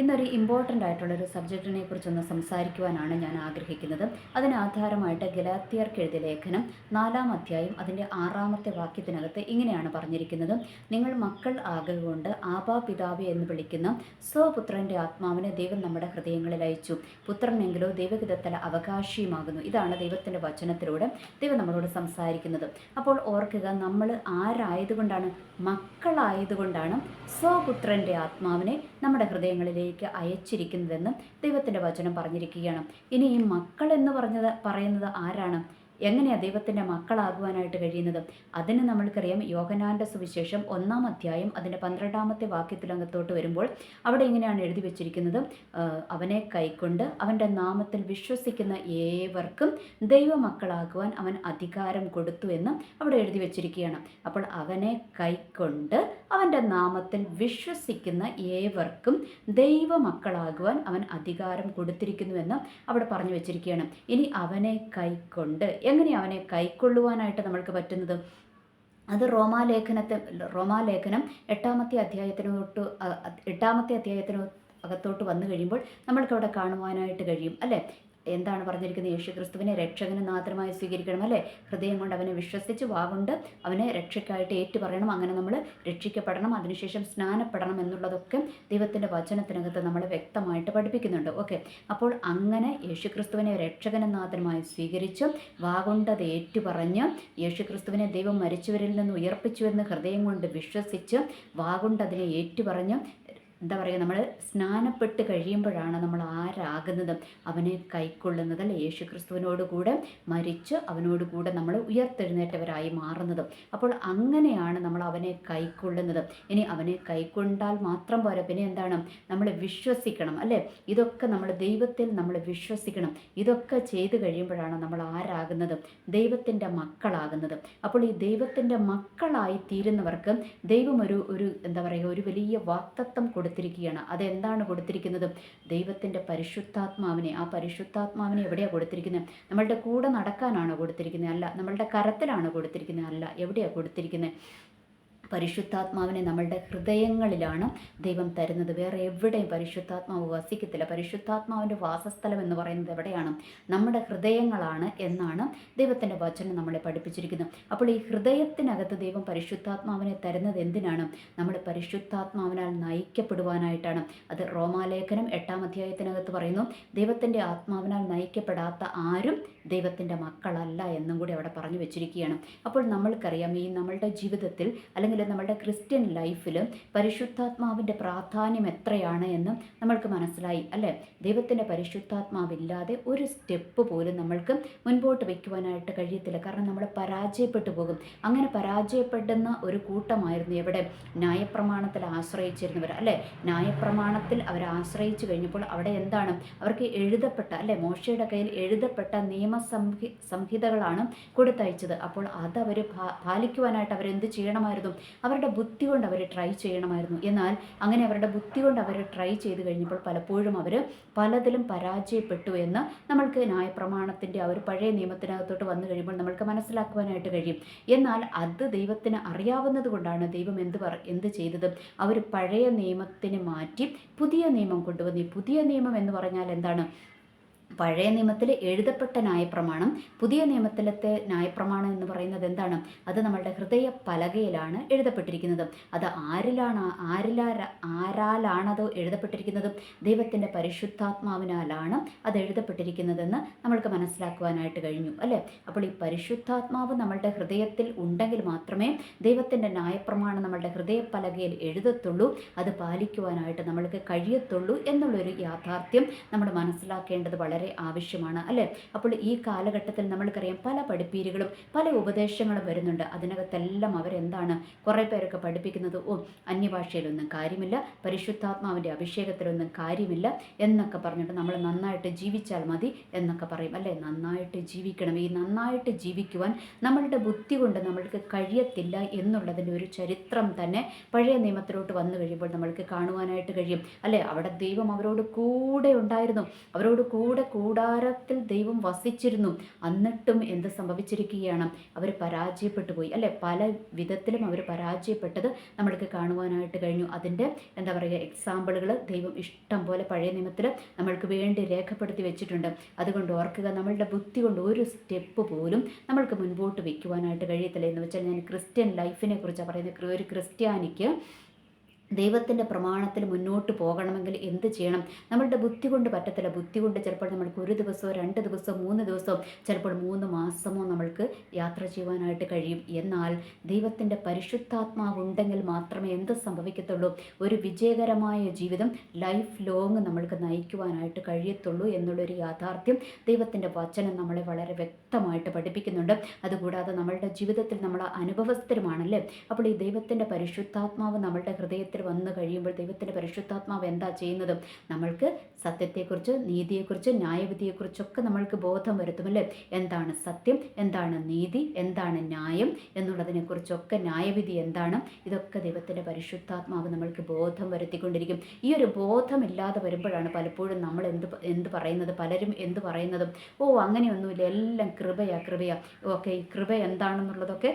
ഇന്നൊരു ഇമ്പോർട്ടന്റ് ആയിട്ടുള്ളൊരു സബ്ജക്റ്റിനെ കുറിച്ചൊന്ന് സംസാരിക്കുവാനാണ് ഞാൻ ആഗ്രഹിക്കുന്നത്. അതിന് ആധാരമായിട്ട് ഗലാത്തിയർക്ക് എഴുതിയ ലേഖനം നാലാം അധ്യായം അതിന്റെ ആറാമത്തെ വാക്യത്തിനകത്ത് ഇങ്ങനെയാണ് പറഞ്ഞിരിക്കുന്നത്. നിങ്ങൾ മക്കൾ ആകുകൊണ്ട് ആബാ പിതാവ് എന്ന് വിളിക്കുന്ന സ്വപുത്രന്റെ ആത്മാവിനെ ദൈവം നമ്മുടെ ഹൃദയങ്ങളിൽ അയച്ചു. പുത്രനെങ്കിലോ ദൈവഹിതത്തിൽ അവകാശിയുമാകുന്നു. ഇതാണ് ദൈവത്തിന്റെ വചനത്തിലൂടെ ദൈവം നമ്മളോട് സംസാരിക്കുന്നത്. അപ്പോൾ ഓർക്കുക നമ്മൾ ആരായതുകൊണ്ടാണ്? മക്കളായതുകൊണ്ടാണ് സ്വപുത്രന്റെ ആത്മാവിനെ നമ്മുടെ ഹൃദയങ്ങളിലേക്ക് അയച്ചിരിക്കുന്നതെന്ന് ദൈവത്തിന്റെ വചനം പറഞ്ഞിരിക്കുകയാണ്. ഇനി ഈ മക്കൾ എന്ന് പറഞ്ഞത് പറയുന്നത് ആരാണ്? എങ്ങനെയാണ് ദൈവത്തിന്റെ മക്കളാകുവാനായിട്ട് കഴിയുന്നത്? അതിന് നമ്മൾക്കറിയാം യോഹനാന്റെ സുവിശേഷം ഒന്നാം അധ്യായം അതിന്റെ പന്ത്രണ്ടാമത്തെ വാക്യത്തിലകത്തോട്ട് വരുമ്പോൾ അവിടെ ഇങ്ങനെയാണ് എഴുതി വെച്ചിരിക്കുന്നത്. അവനെ കൈക്കൊണ്ട് അവന്റെ നാമത്തിൽ വിശ്വസിക്കുന്ന ഏവർക്കും ദൈവമക്കളാകുവാൻ അവൻ അധികാരം കൊടുത്തു എന്ന് അവിടെ എഴുതി വെച്ചിരിക്കുകയാണ്. അപ്പോൾ അവനെ കൈക്കൊണ്ട് അവന്റെ നാമത്തിൽ വിശ്വസിക്കുന്ന ഏവർക്കും ദൈവമക്കളാകുവാൻ അവൻ അധികാരം കൊടുത്തിരിക്കുന്നു എന്ന് അവിടെ പറഞ്ഞു വെച്ചിരിക്കുകയാണ്. ഇനി അവനെ കൈക്കൊണ്ട് എങ്ങനെയാണ് അവനെ കൈക്കൊള്ളുവാനായിട്ട് നമ്മൾക്ക് പറ്റുന്നത്? അത് റോമാലേഖനത്തെ റോമാലേഖനം എട്ടാമത്തെ അധ്യായത്തിനോട്ട് എട്ടാമത്തെ അധ്യായത്തിനോ അകത്തോട്ട് വന്നു കഴിയുമ്പോൾ നമ്മൾക്ക് അവിടെ കാണുവാനായിട്ട് കഴിയും അല്ലേ? എന്താണ് പറഞ്ഞിരിക്കുന്നത്? യേശുക്രിസ്തുവിനെ ക്രിസ്തുവിനെ മാത്രമായി സ്വീകരിക്കണം അല്ലേ? ഹൃദയം കൊണ്ട് അവനെ വിശ്വസിച്ച് വാവുണ്ട് അവനെ രക്ഷയ്ക്കായിട്ട് ഏറ്റു പറയണം അങ്ങനെ നമ്മൾ രക്ഷിക്കപ്പെടണം അതിനുശേഷം സ്നാനപ്പെടണം എന്നുള്ളതൊക്കെ ദൈവത്തിന്റെ വചനത്തിനകത്ത് നമ്മൾ വ്യക്തമായിട്ട് പഠിപ്പിക്കുന്നുണ്ട്. ഓക്കെ. അപ്പോൾ അങ്ങനെ യേശുക്രിസ്തുവിനെ ക്രിസ്തുവിനെ രക്ഷകനും സ്വീകരിച്ചു വാഗൊണ്ടത് ഏറ്റുപറഞ്ഞ് യേശുക്രിസ്തുവിനെ ദൈവം മരിച്ചവരിൽ നിന്ന് ഉയർപ്പിച്ചുവെന്ന് ഹൃദയം കൊണ്ട് വിശ്വസിച്ച് വാവുണ്ടതിനെ അതിനെ ഏറ്റുപറഞ്ഞ് എന്താ പറയുക നമ്മൾ സ്നാനപ്പെട്ട് കഴിയുമ്പോഴാണ് നമ്മൾ ആരാകുന്നത്? അവനെ കൈക്കൊള്ളുന്നത് അല്ലെ? യേശു ക്രിസ്തുവിനോടുകൂടെ മരിച്ച് അവനോടുകൂടെ നമ്മൾ ഉയർത്തെഴുന്നേറ്റവരായി മാറുന്നത്. അപ്പോൾ അങ്ങനെയാണ് നമ്മൾ അവനെ കൈക്കൊള്ളുന്നത്. ഇനി അവനെ കൈക്കൊണ്ടാൽ മാത്രം പോരാ. പിന്നെ എന്താണ്? നമ്മൾ വിശ്വസിക്കണം അല്ലേ? ഇതൊക്കെ നമ്മൾ ദൈവത്തിൽ നമ്മൾ വിശ്വസിക്കണം. ഇതൊക്കെ ചെയ്തു കഴിയുമ്പോഴാണ് നമ്മൾ ആരാകുന്നത്? ദൈവത്തിന്റെ മക്കളാകുന്നത്. അപ്പോൾ ഈ ദൈവത്തിന്റെ മക്കളായി തീരുന്നവർക്ക് ദൈവം ഒരു ഒരു എന്താ പറയുക ഒരു വലിയ വാക്തത്വം കൊടുത്തിരിക്കുകയാണ്. അതെന്താണ് കൊടുത്തിരിക്കുന്നത്? ദൈവത്തിന്റെ പരിശുദ്ധാത്മാവിനെ. ആ പരിശുദ്ധാത്മാവിനെ എവിടെയാണ് കൊടുത്തിരിക്കുന്നത്? നമ്മളുടെ കൂടെ നടക്കാനാണോ കൊടുത്തിരിക്കുന്നത്? അല്ല നമ്മളുടെ കരത്തിലാണോ കൊടുത്തിരിക്കുന്നത്? അല്ല എവിടെയാണ് കൊടുത്തിരിക്കുന്നത്? പരിശുദ്ധാത്മാവിനെ നമ്മളുടെ ഹൃദയങ്ങളിലാണ് ദൈവം തരുന്നത്. വേറെ എവിടെയും പരിശുദ്ധാത്മാവ് വസിക്കത്തില്ല. പരിശുദ്ധാത്മാവിന്റെ വാസസ്ഥലം എന്ന് പറയുന്നത് എവിടെയാണ്? നമ്മുടെ ഹൃദയങ്ങളാണ് എന്നാണ് ദൈവത്തിന്റെ വചനം നമ്മളെ പഠിപ്പിച്ചിരിക്കുന്നത്. അപ്പോൾ ഈ ഹൃദയത്തിനകത്ത് ദൈവം പരിശുദ്ധാത്മാവിനെ തരുന്നത് എന്തിനാണ്? നമ്മൾ പരിശുദ്ധാത്മാവിനാൽ നയിക്കപ്പെടുവാനായിട്ടാണ്. അത് റോമാലേഖനം എട്ടാം അധ്യായത്തിനകത്ത് പറയുന്നു ദൈവത്തിന്റെ ആത്മാവിനാൽ നയിക്കപ്പെടാത്ത ആരും ദൈവത്തിന്റെ മക്കളല്ല എന്നും കൂടി അവിടെ പറഞ്ഞു വെച്ചിരിക്കുകയാണ്. അപ്പോൾ നമ്മൾക്കറിയാം ഈ നമ്മളുടെ ജീവിതത്തിൽ അല്ലെങ്കിൽ നമ്മളുടെ ക്രിസ്ത്യൻ ലൈഫിൽ പരിശുദ്ധാത്മാവിന്റെ പ്രാധാന്യം എത്രയാണ് എന്ന് നമ്മൾക്ക് മനസ്സിലായി അല്ലേ? ദൈവത്തിന്റെ പരിശുദ്ധാത്മാവില്ലാതെ ഒരു സ്റ്റെപ്പ് പോലും നമ്മൾക്ക് മുൻപോട്ട് വയ്ക്കുവാനായിട്ട് കഴിയത്തില്ല. കാരണം നമ്മൾ പരാജയപ്പെട്ടു പോകും. അങ്ങനെ പരാജയപ്പെടുന്ന ഒരു കൂട്ടമായിരുന്നു എവിടെ? ന്യായപ്രമാണത്തിൽ ആശ്രയിച്ചിരുന്നവർ അല്ലേ? ന്യായപ്രമാണത്തിൽ അവർ ആശ്രയിച്ചു കഴിഞ്ഞപ്പോൾ അവിടെ എന്താണ്? അവർക്ക് എഴുതപ്പെട്ട അല്ലേ? മോശയുടെ കയ്യിൽ എഴുതപ്പെട്ട നിയമസംഹി സംഹിതകളാണ് കൊടുത്തയച്ചത്. അപ്പോൾ അതവർ പാലിക്കുവാനായിട്ട് അവരെന്ത് ചെയ്യണമായിരുന്നു? അവരുടെ ബുദ്ധി കൊണ്ട് അവർ ട്രൈ ചെയ്യണമായിരുന്നു. എന്നാൽ അങ്ങനെ അവരുടെ ബുദ്ധി കൊണ്ട് അവർ ട്രൈ ചെയ്ത് കഴിഞ്ഞപ്പോൾ പലപ്പോഴും അവർ പലതിലും പരാജയപ്പെട്ടു എന്ന് നമ്മൾക്ക് ന്യായപ്രമാണത്തിന്റെ ആ ഒരു പഴയ നിയമത്തിനകത്തോട്ട് വന്നു കഴിയുമ്പോൾ നമ്മൾക്ക് മനസ്സിലാക്കുവാനായിട്ട് കഴിയും. എന്നാൽ അത് ദൈവത്തിന് അറിയാവുന്നത് കൊണ്ടാണ് ദൈവം എന്ത് പറ എന്ത് ചെയ്തത്? അവർ പഴയ നിയമത്തിന് മാറ്റി പുതിയ നിയമം കൊണ്ടുവന്നു പുതിയ നിയമം എന്ന് പറഞ്ഞാൽ എന്താണ്? പഴയ നിയമത്തിൽ എഴുതപ്പെട്ട ന്യായപ്രമാണം പുതിയ നിയമത്തിലത്തെ ന്യായപ്രമാണം എന്ന് പറയുന്നത് എന്താണ്? അത് നമ്മളുടെ ഹൃദയ പലകയിലാണ് എഴുതപ്പെട്ടിരിക്കുന്നത്. അത് ആരിലാണ് ആരിലാ ആരാലാണത് എഴുതപ്പെട്ടിരിക്കുന്നത്? ദൈവത്തിന്റെ പരിശുദ്ധാത്മാവിനാലാണ് അത് എഴുതപ്പെട്ടിരിക്കുന്നതെന്ന് നമ്മൾക്ക് മനസ്സിലാക്കുവാനായിട്ട് കഴിഞ്ഞു അല്ലേ? അപ്പോൾ ഈ പരിശുദ്ധാത്മാവ് നമ്മളുടെ ഹൃദയത്തിൽ ഉണ്ടെങ്കിൽ മാത്രമേ ദൈവത്തിന്റെ ന്യായപ്രമാണം നമ്മളുടെ ഹൃദയ പലകയിൽ എഴുതത്തുള്ളൂ അത് പാലിക്കുവാനായിട്ട് നമ്മൾക്ക് കഴിയത്തുള്ളൂ എന്നുള്ളൊരു യാഥാർത്ഥ്യം നമ്മൾ മനസ്സിലാക്കേണ്ടത് വളരെ ആവശ്യമാണ് അല്ലേ? അപ്പോൾ ഈ കാലഘട്ടത്തിൽ നമ്മൾക്കറിയാം പല പഠിപ്പീരുകളും പല ഉപദേശങ്ങളും വരുന്നുണ്ട്. അതിനകത്തെല്ലാം അവരെന്താണ് കുറേ പേരൊക്കെ പഠിപ്പിക്കുന്നത്? ഓ അന്യഭാഷയിലൊന്നും കാര്യമില്ല പരിശുദ്ധാത്മാവിന്റെ അഭിഷേകത്തിലൊന്നും കാര്യമില്ല എന്നൊക്കെ പറഞ്ഞിട്ട് നമ്മൾ നന്നായിട്ട് ജീവിച്ചാൽ മതി എന്നൊക്കെ പറയും അല്ലേ? നന്നായിട്ട് ജീവിക്കണം. ഈ നന്നായിട്ട് ജീവിക്കുവാൻ നമ്മളുടെ ബുദ്ധി കൊണ്ട് നമ്മൾക്ക് കഴിയത്തില്ല എന്നുള്ളതിന്റെ ഒരു ചരിത്രം തന്നെ പഴയ നിയമത്തിലോട്ട് വന്നു കഴിയുമ്പോൾ നമ്മൾക്ക് കാണുവാനായിട്ട് കഴിയും അല്ലേ? അവിടെ ദൈവം അവരോട് കൂടെ ഉണ്ടായിരുന്നു. അവരോട് കൂടെ കൂടാരത്തിൽ ദൈവം വസിച്ചിരുന്നു. എന്നിട്ടും എന്ത് സംഭവിച്ചിരിക്കുകയാണ്? അവർ പരാജയപ്പെട്ടു പോയി അല്ലെ? പല വിധത്തിലും അവർ പരാജയപ്പെട്ടത് നമ്മൾക്ക് കാണുവാനായിട്ട് കഴിഞ്ഞു. അതിന്റെ എന്താ പറയുക എക്സാമ്പിളുകൾ ദൈവം ഇഷ്ടം പോലെ പഴയ നിയമത്തിൽ നമ്മൾക്ക് വേണ്ടി രേഖപ്പെടുത്തി വെച്ചിട്ടുണ്ട്. അതുകൊണ്ട് ഓർക്കുക നമ്മളുടെ ബുദ്ധി കൊണ്ട് ഒരു സ്റ്റെപ്പ് പോലും നമ്മൾക്ക് മുൻപോട്ട് വയ്ക്കുവാനായിട്ട് കഴിയത്തില്ല. എന്ന് വെച്ചാൽ ഞാൻ ക്രിസ്ത്യൻ ലൈഫിനെ കുറിച്ചാണ് പറയുന്നത്. ഒരു ക്രിസ്ത്യാനിക്ക് ദൈവത്തിന്റെ പ്രമാണത്തിൽ മുന്നോട്ട് പോകണമെങ്കിൽ എന്ത് ചെയ്യണം? നമ്മളുടെ ബുദ്ധി കൊണ്ട് പറ്റത്തില്ല. ബുദ്ധി കൊണ്ട് ചിലപ്പോൾ നമ്മൾക്ക് ഒരു ദിവസമോ രണ്ട് ദിവസമോ മൂന്ന് ദിവസമോ ചിലപ്പോൾ മൂന്ന് മാസമോ നമ്മൾക്ക് യാത്ര ചെയ്യുവാനായിട്ട് കഴിയും. എന്നാൽ ദൈവത്തിന്റെ പരിശുദ്ധാത്മാവ് ഉണ്ടെങ്കിൽ മാത്രമേ എന്ത് സംഭവിക്കത്തുള്ളൂ? ഒരു വിജയകരമായ ജീവിതം ലൈഫ് ലോങ് നമ്മൾക്ക് നയിക്കുവാനായിട്ട് കഴിയത്തുള്ളൂ എന്നുള്ളൊരു യാഥാർത്ഥ്യം ദൈവത്തിന്റെ വചനം നമ്മളെ വളരെ വ്യക്തമായിട്ട് പഠിപ്പിക്കുന്നുണ്ട്. അതുകൂടാതെ നമ്മളുടെ ജീവിതത്തിൽ നമ്മൾ അനുഭവസ്ഥരുമാണല്ലേ? അപ്പോൾ ഈ ദൈവത്തിന്റെ പരിശുദ്ധാത്മാവ് നമ്മളുടെ ഹൃദയത്തിൽ ജീവിതത്തിൽ വന്നു കഴിയുമ്പോൾ ദൈവത്തിന്റെ പരിശുദ്ധാത്മാവ് എന്താ ചെയ്യുന്നത്? നമ്മൾക്ക് സത്യത്തെക്കുറിച്ച് നീതിയെക്കുറിച്ച് ന്യായവിധിയെക്കുറിച്ചൊക്കെ നമ്മൾക്ക് ബോധം വരുത്തുമല്ലേ എന്താണ് സത്യം? എന്താണ് നീതി? എന്താണ് ന്യായം? എന്നുള്ളതിനെക്കുറിച്ചൊക്കെ ന്യായവിധി എന്താണ്? ഇതൊക്കെ ദൈവത്തിന്റെ പരിശുദ്ധാത്മാവ് നമ്മൾക്ക് ബോധം വരുത്തിക്കൊണ്ടിരിക്കും. ഈ ഒരു ബോധമില്ലാതെ വരുമ്പോഴാണ് പലപ്പോഴും നമ്മൾ എന്ത് എന്ത് പറയുന്നത്? പലരും എന്ത് പറയുന്നതും ഓ അങ്ങനെയൊന്നുമില്ല. എല്ലാം കൃപയാ കൃപയാ. ഓക്കെ ഈ കൃപ എന്താണെന്നുള്ളതൊക്കെ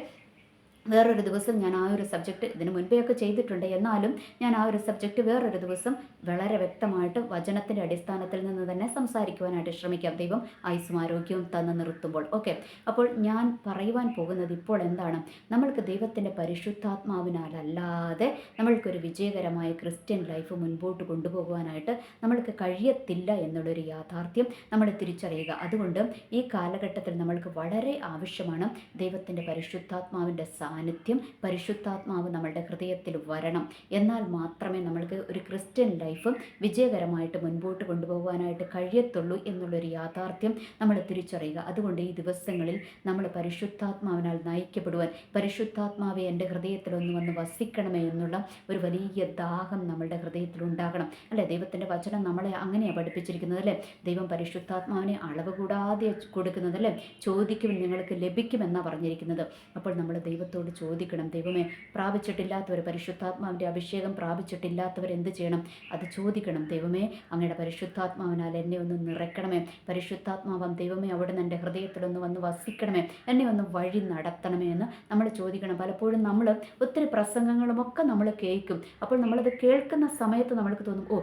വേറൊരു ദിവസം ഞാൻ ആ ഒരു സബ്ജക്റ്റ് ഇതിന് മുൻപേ ഒക്കെ ചെയ്തിട്ടുണ്ട്. എന്നാലും ഞാൻ ആ ഒരു സബ്ജക്റ്റ് വേറൊരു ദിവസം വളരെ വ്യക്തമായിട്ട് വചനത്തിന്റെ അടിസ്ഥാനത്തിൽ നിന്ന് തന്നെ സംസാരിക്കുവാനായിട്ട് ശ്രമിക്കാം. ദൈവം ആയുസ്സും ആരോഗ്യവും തന്ന് നിർത്തുമ്പോൾ. ഓക്കെ അപ്പോൾ ഞാൻ പറയുവാൻ പോകുന്നത് ഇപ്പോൾ എന്താണ്? നമ്മൾക്ക് ദൈവത്തിന്റെ പരിശുദ്ധാത്മാവിനാലല്ലാതെ നമ്മൾക്കൊരു വിജയകരമായ ക്രിസ്ത്യൻ ലൈഫ് മുൻപോട്ട് കൊണ്ടുപോകുവാനായിട്ട് നമ്മൾക്ക് കഴിയത്തില്ല എന്നുള്ളൊരു യാഥാർത്ഥ്യം നമ്മൾ തിരിച്ചറിയുക. അതുകൊണ്ട് ഈ കാലഘട്ടത്തിൽ നമ്മൾക്ക് വളരെ ആവശ്യമാണ് ദൈവത്തിന്റെ പരിശുദ്ധാത്മാവിന്റെ സാന്നിധ്യം പരിശുദ്ധാത്മാവ് നമ്മളുടെ ഹൃദയത്തിൽ വരണം. എന്നാൽ മാത്രമേ നമ്മൾക്ക് ഒരു ക്രിസ്ത്യൻ ലൈഫ് വിജയകരമായിട്ട് മുൻപോട്ട് കൊണ്ടുപോകാനായിട്ട് കഴിയത്തുള്ളൂ എന്നുള്ളൊരു യാഥാർത്ഥ്യം നമ്മൾ തിരിച്ചറിയുക. അതുകൊണ്ട് ഈ ദിവസങ്ങളിൽ നമ്മൾ പരിശുദ്ധാത്മാവിനാൽ നയിക്കപ്പെടുവാൻ പരിശുദ്ധാത്മാവെ എന്റെ ഹൃദയത്തിലൊന്ന് വന്ന് വസിക്കണമേ എന്നുള്ള ഒരു വലിയ ദാഹം നമ്മളുടെ ഹൃദയത്തിൽ ഉണ്ടാകണം. അല്ലേ? ദൈവത്തിന്റെ വചനം നമ്മളെ അങ്ങനെയാണ് പഠിപ്പിച്ചിരിക്കുന്നത് അല്ലേ? ദൈവം പരിശുദ്ധാത്മാവിനെ അളവ് കൂടാതെ കൊടുക്കുന്നത് അല്ലേ? ചോദിക്കും നിങ്ങൾക്ക് ലഭിക്കുമെന്നാണ് പറഞ്ഞിരിക്കുന്നത്. അപ്പോൾ നമ്മൾ ദൈവത്തോട് ദൈവത്തോട് ചോദിക്കണം. ദൈവമേ പ്രാപിച്ചിട്ടില്ലാത്തവർ പരിശുദ്ധാത്മാവിന്റെ അഭിഷേകം പ്രാപിച്ചിട്ടില്ലാത്തവർ എന്ത് ചെയ്യണം? അത് ചോദിക്കണം. ദൈവമേ അങ്ങയുടെ പരിശുദ്ധാത്മാവിനാൽ എന്നെ ഒന്ന് നിറയ്ക്കണമേ. പരിശുദ്ധാത്മാവാം ദൈവമേ അവിടെ നിന്ന് എന്റെ ഹൃദയത്തിലൊന്ന് വന്ന് വസിക്കണമേ. എന്നെ ഒന്ന് വഴി നടത്തണമേ എന്ന് നമ്മൾ ചോദിക്കണം. പലപ്പോഴും നമ്മൾ ഒത്തിരി പ്രസംഗങ്ങളുമൊക്കെ നമ്മൾ കേൾക്കും. അപ്പോൾ നമ്മളത് കേൾക്കുന്ന സമയത്ത് നമ്മൾക്ക് തോന്നും ഓ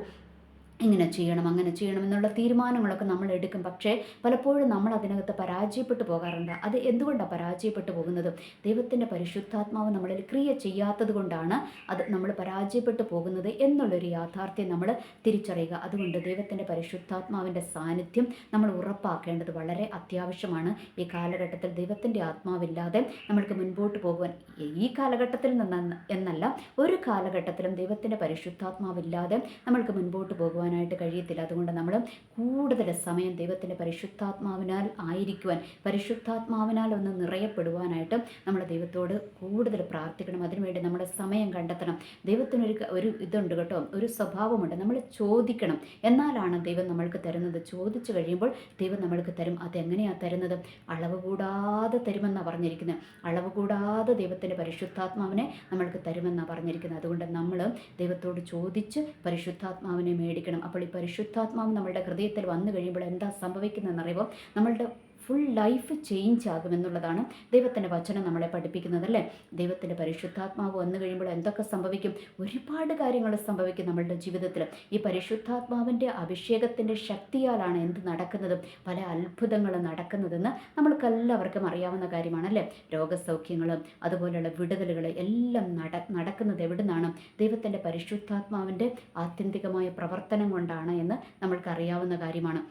ഇങ്ങനെ ചെയ്യണം അങ്ങനെ ചെയ്യണം എന്നുള്ള തീരുമാനങ്ങളൊക്കെ നമ്മൾ എടുക്കും. പക്ഷേ പലപ്പോഴും നമ്മൾ അതിനകത്ത് പരാജയപ്പെട്ടു പോകാറുണ്ട്. അത് എന്തുകൊണ്ടാണ് പരാജയപ്പെട്ടു പോകുന്നത്? ദൈവത്തിന്റെ പരിശുദ്ധാത്മാവ് നമ്മളിൽ ക്രിയ ചെയ്യാത്തത് കൊണ്ടാണ് അത് നമ്മൾ പരാജയപ്പെട്ടു പോകുന്നത് എന്നുള്ളൊരു യാഥാർത്ഥ്യം നമ്മൾ തിരിച്ചറിയുക. അതുകൊണ്ട് ദൈവത്തിന്റെ പരിശുദ്ധാത്മാവിന്റെ സാന്നിധ്യം നമ്മൾ ഉറപ്പാക്കേണ്ടത് വളരെ അത്യാവശ്യമാണ്. ഈ കാലഘട്ടത്തിൽ ദൈവത്തിന്റെ ആത്മാവില്ലാതെ നമ്മൾക്ക് മുൻപോട്ട് പോകുവാൻ ഈ കാലഘട്ടത്തിൽ നിന്ന് എന്നല്ല ഒരു കാലഘട്ടത്തിലും ദൈവത്തിന്റെ പരിശുദ്ധാത്മാവില്ലാതെ നമ്മൾക്ക് മുൻപോട്ട് പോകുവാൻ പോകുവാനായിട്ട് കഴിയത്തില്ല. അതുകൊണ്ട് നമ്മൾ കൂടുതൽ സമയം ദൈവത്തിന്റെ പരിശുദ്ധാത്മാവിനാൽ ആയിരിക്കുവാൻ പരിശുദ്ധാത്മാവിനാൽ ഒന്ന് നിറയപ്പെടുവാനായിട്ട് നമ്മൾ ദൈവത്തോട് കൂടുതൽ പ്രാർത്ഥിക്കണം. അതിനുവേണ്ടി നമ്മുടെ സമയം കണ്ടെത്തണം. ദൈവത്തിനൊരു ഒരു ഇതുണ്ട് കേട്ടോ. ഒരു സ്വഭാവമുണ്ട്. നമ്മൾ ചോദിക്കണം. എന്നാലാണ് ദൈവം നമ്മൾക്ക് തരുന്നത്. ചോദിച്ചു കഴിയുമ്പോൾ ദൈവം നമ്മൾക്ക് തരും. അതെങ്ങനെയാണ് തരുന്നത്? അളവ് കൂടാതെ തരുമെന്നാണ് പറഞ്ഞിരിക്കുന്നത് അളവ് കൂടാതെ ദൈവത്തിന്റെ പരിശുദ്ധാത്മാവിനെ നമ്മൾക്ക് തരുമെന്നാണ് പറഞ്ഞിരിക്കുന്നത് അതുകൊണ്ട് നമ്മൾ ദൈവത്തോട് ചോദിച്ച് പരിശുദ്ധാത്മാവിനെ മേടിക്കണം. അപ്പോൾ ഈ പരിശുദ്ധാത്മാവ് നമ്മളുടെ ഹൃദയത്തിൽ വന്നു കഴിയുമ്പോൾ എന്താ സംഭവിക്കുന്നതെന്നറിയുമ്പോൾ നമ്മളുടെ ഫുൾ ലൈഫ് ചേഞ്ച് ആകുമെന്നുള്ളതാണ് ദൈവത്തിന്റെ വചനം നമ്മളെ പഠിപ്പിക്കുന്നത് അല്ലേ? ദൈവത്തിന്റെ പരിശുദ്ധാത്മാവ് വന്നു കഴിയുമ്പോൾ എന്തൊക്കെ സംഭവിക്കും? ഒരുപാട് കാര്യങ്ങൾ സംഭവിക്കും നമ്മളുടെ ജീവിതത്തിൽ. ഈ പരിശുദ്ധാത്മാവിന്റെ അഭിഷേകത്തിന്റെ ശക്തിയാലാണ് എന്ത് നടക്കുന്നതും പല അത്ഭുതങ്ങളും നടക്കുന്നതെന്ന് നമ്മൾക്കെല്ലാവർക്കും അറിയാവുന്ന കാര്യമാണല്ലേ രോഗസൗഖ്യങ്ങളും അതുപോലെയുള്ള വിടുതലുകൾ എല്ലാം നട നടക്കുന്നത് എവിടുന്നാണ്? ദൈവത്തിന്റെ പരിശുദ്ധാത്മാവിന്റെ ആത്യന്തികമായ പ്രവർത്തനം കൊണ്ടാണ് എന്ന് നമ്മൾക്കറിയാവുന്ന കാര്യമാണ്.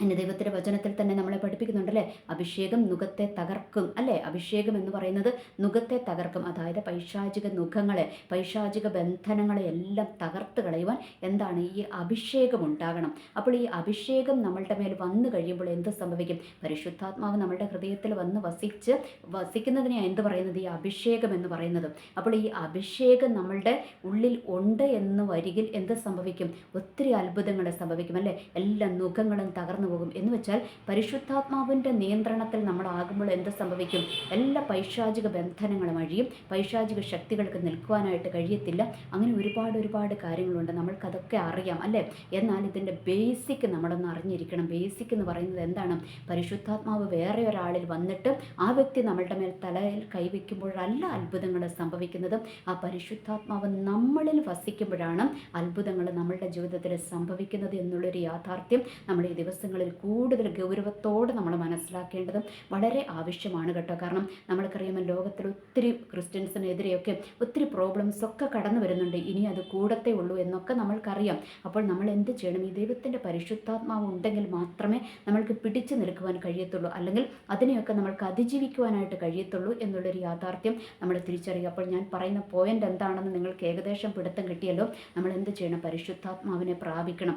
എന്റെ ദൈവത്തിന്റെ വചനത്തിൽ തന്നെ നമ്മളെ പഠിപ്പിക്കുന്നുണ്ടല്ലേ? അഭിഷേകം നുഖത്തെ തകർക്കും അല്ലേ? അഭിഷേകം എന്ന് പറയുന്നത് നുഖത്തെ തകർക്കും. അതായത് പൈശാചിക നുഖങ്ങളെ പൈശാചിക ബന്ധനങ്ങളെ എല്ലാം തകർത്ത് കളയുവാൻ എന്താണ്? ഈ അഭിഷേകം ഉണ്ടാകണം. അപ്പോൾ ഈ അഭിഷേകം നമ്മളുടെ മേൽ വന്നു കഴിയുമ്പോൾ എന്ത് സംഭവിക്കും? പരിശുദ്ധാത്മാവ് നമ്മളുടെ ഹൃദയത്തിൽ വന്ന് വസിച്ച് വസിക്കുന്നതിനെയാണ് എന്ത് പറയുന്നത്? ഈ അഭിഷേകം എന്ന് പറയുന്നത്. അപ്പോൾ ഈ അഭിഷേകം നമ്മളുടെ ഉള്ളിൽ ഉണ്ട് എന്ന് വരികിൽ എന്ത് സംഭവിക്കും? ഒത്തിരി അത്ഭുതങ്ങൾ സംഭവിക്കും അല്ലേ? എല്ലാ നുഖങ്ങളും തകർന്ന് തകർന്നു പോകും. എന്ന് വെച്ചാൽ പരിശുദ്ധാത്മാവിന്റെ നിയന്ത്രണത്തിൽ നമ്മളാകുമ്പോൾ എന്ത് സംഭവിക്കും? എല്ലാ പൈശാചിക ബന്ധനങ്ങളും അഴിയും പൈശാചിക ശക്തികൾക്ക് നിൽക്കുവാനായിട്ട് കഴിയത്തില്ല. അങ്ങനെ ഒരുപാട് ഒരുപാട് കാര്യങ്ങളുണ്ട്. നമ്മൾക്കതൊക്കെ അറിയാം അല്ലേ? എന്നാൽ ഇതിന്റെ ബേസിക് നമ്മളൊന്ന് അറിഞ്ഞിരിക്കണം. ബേസിക് എന്ന് പറയുന്നത് എന്താണ്? പരിശുദ്ധാത്മാവ് വേറെ ഒരാളിൽ വന്നിട്ട് ആ വ്യക്തി നമ്മളുടെ മേൽ തലയിൽ കൈവയ്ക്കുമ്പോഴല്ല അത്ഭുതങ്ങൾ സംഭവിക്കുന്നത്. ആ പരിശുദ്ധാത്മാവ് നമ്മളിൽ വസിക്കുമ്പോഴാണ് അത്ഭുതങ്ങൾ നമ്മളുടെ ജീവിതത്തിൽ സംഭവിക്കുന്നത് എന്നുള്ളൊരു യാഥാർത്ഥ്യം നമ്മൾ ഈ ദിവസങ്ങളിൽ കൂടുതൽ ഗൗരവത്തോടെ നമ്മൾ മനസ്സിലാക്കേണ്ടതും വളരെ ആവശ്യമാണ് കേട്ടോ. കാരണം നമ്മൾക്കറിയാമോ ലോകത്തിൽ ഒത്തിരി ക്രിസ്ത്യൻസിനെതിരെയൊക്കെ ഒത്തിരി പ്രോബ്ലംസ് ഒക്കെ കടന്നു വരുന്നുണ്ട്. ഇനി അത് കൂടത്തേ ഉള്ളൂ എന്നൊക്കെ നമ്മൾക്കറിയാം. അപ്പോൾ നമ്മൾ എന്ത് ചെയ്യണം? ഈ ദൈവത്തിന്റെ പരിശുദ്ധാത്മാവ് ഉണ്ടെങ്കിൽ മാത്രമേ നമ്മൾക്ക് പിടിച്ചു നിൽക്കുവാൻ കഴിയത്തുള്ളൂ. അല്ലെങ്കിൽ അതിനെയൊക്കെ നമ്മൾക്ക് അതിജീവിക്കുവാനായിട്ട് കഴിയത്തുള്ളൂ എന്നുള്ളൊരു യാഥാർത്ഥ്യം നമ്മൾ തിരിച്ചറിയുക അപ്പോൾ ഞാൻ പറയുന്ന പോയിന്റ് എന്താണെന്ന് നിങ്ങൾക്ക് ഏകദേശം പിടുത്തം കിട്ടിയല്ലോ. നമ്മൾ എന്ത് ചെയ്യണം? പരിശുദ്ധാത്മാവിനെ പ്രാപിക്കണം.